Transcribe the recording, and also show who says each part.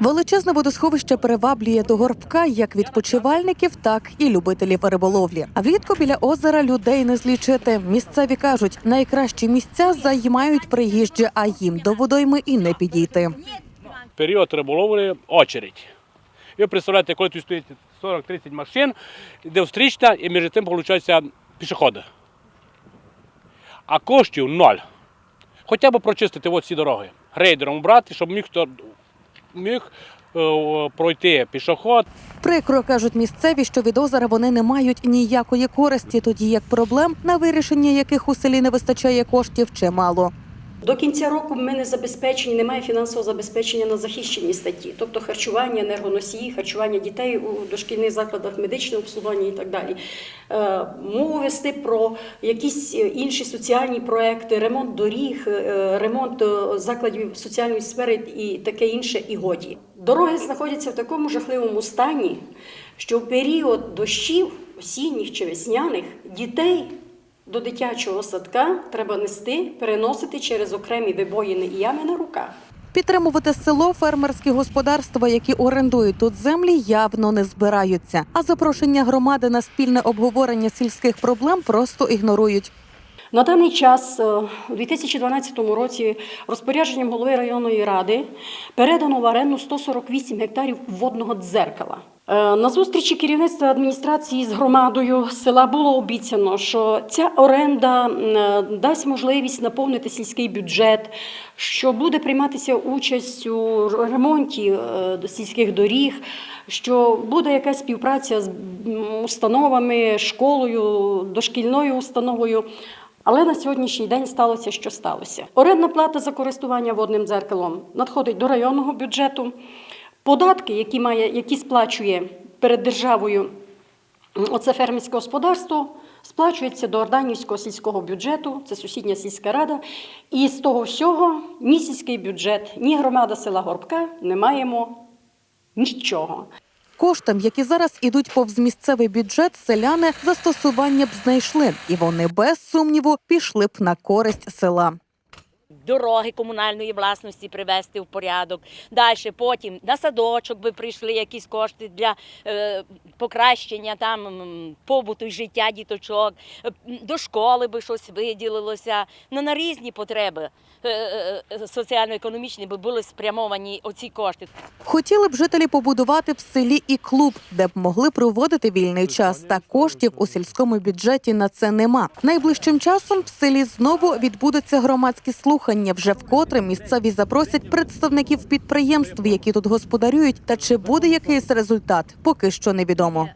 Speaker 1: Величезне водосховище приваблює до горбка як відпочивальників, так і любителів риболовлі. А влітку біля озера людей не злічити. Місцеві кажуть, найкращі місця займають приїжджі, а їм до водойми і не підійти.
Speaker 2: період риболовлі очередь. Ви представляєте, коли тут стоїть 40-30 машин, йде встрічна, і між тим, виходить, пішоходи. А коштів ноль. Хоча б прочистити от ці дороги. Грейдером брати, щоб міг, хто- міг е, пройти пішоход.
Speaker 1: Прикро кажуть місцеві, що від озера вони не мають ніякої користі, тоді як проблем, на вирішення яких у селі не вистачає коштів, чимало.
Speaker 3: До кінця року ми не забезпечені, немає фінансового забезпечення на захищені статті, тобто харчування, енергоносії, харчування дітей у дошкільних закладах, медичне обслуговування і так далі. Е, Мову вести про якісь е, інші соціальні проекти, ремонт доріг, е, ремонт закладів соціальної сфери і таке інше, і годі. Дороги знаходяться в такому жахливому стані, що в період дощів, осінніх чи весняних, дітей до дитячого садка треба нести, переносити через окремі вибоїни і ями на руках.
Speaker 1: Підтримувати село фермерські господарства, які орендують тут землі, явно не збираються. А запрошення громади на спільне обговорення сільських проблем просто ігнорують.
Speaker 3: На даний час, е, у 2012 році, розпорядженням голови районної ради передано в оренду 148 гектарів водного дзеркала. Е, На зустрічі керівництва адміністрації з громадою села було обіцяно, що ця оренда е, дасть можливість наповнити сільський бюджет, що буде прийматися участь у ремонті е, сільських доріг, що буде якась співпраця з установами, школою, дошкільною установою. Але на сьогоднішній день сталося, що сталося. Орендна плата за користування водним дзеркалом надходить до районного бюджету. Податки, які, має, які сплачує перед державою оце фермерське господарство, сплачується до Орданівського сільського бюджету, це сусідня сільська рада. І з того всього ні сільський бюджет, ні громада села Горбка не маємо нічого.
Speaker 1: Коштам, які зараз ідуть повз місцевий бюджет, селяни застосування б знайшли, і вони без сумніву пішли б на користь села.
Speaker 4: Дороги комунальної власності привести в порядок. Далі потім на садочок би прийшли якісь кошти для е, покращення там побуту і життя діточок, Е, до школи би щось виділилося. Ну, на різні потреби е, е, е, соціально-економічні би були спрямовані оці кошти.
Speaker 1: Хотіли б жителі побудувати в селі і клуб, де б могли проводити вільний час. Та коштів у сільському бюджеті на це нема. Найближчим часом в селі знову відбудуться громадські слухання. Вже вкотре місцеві запросять представників підприємств, які тут господарюють. Та чи буде якийсь результат, поки що невідомо.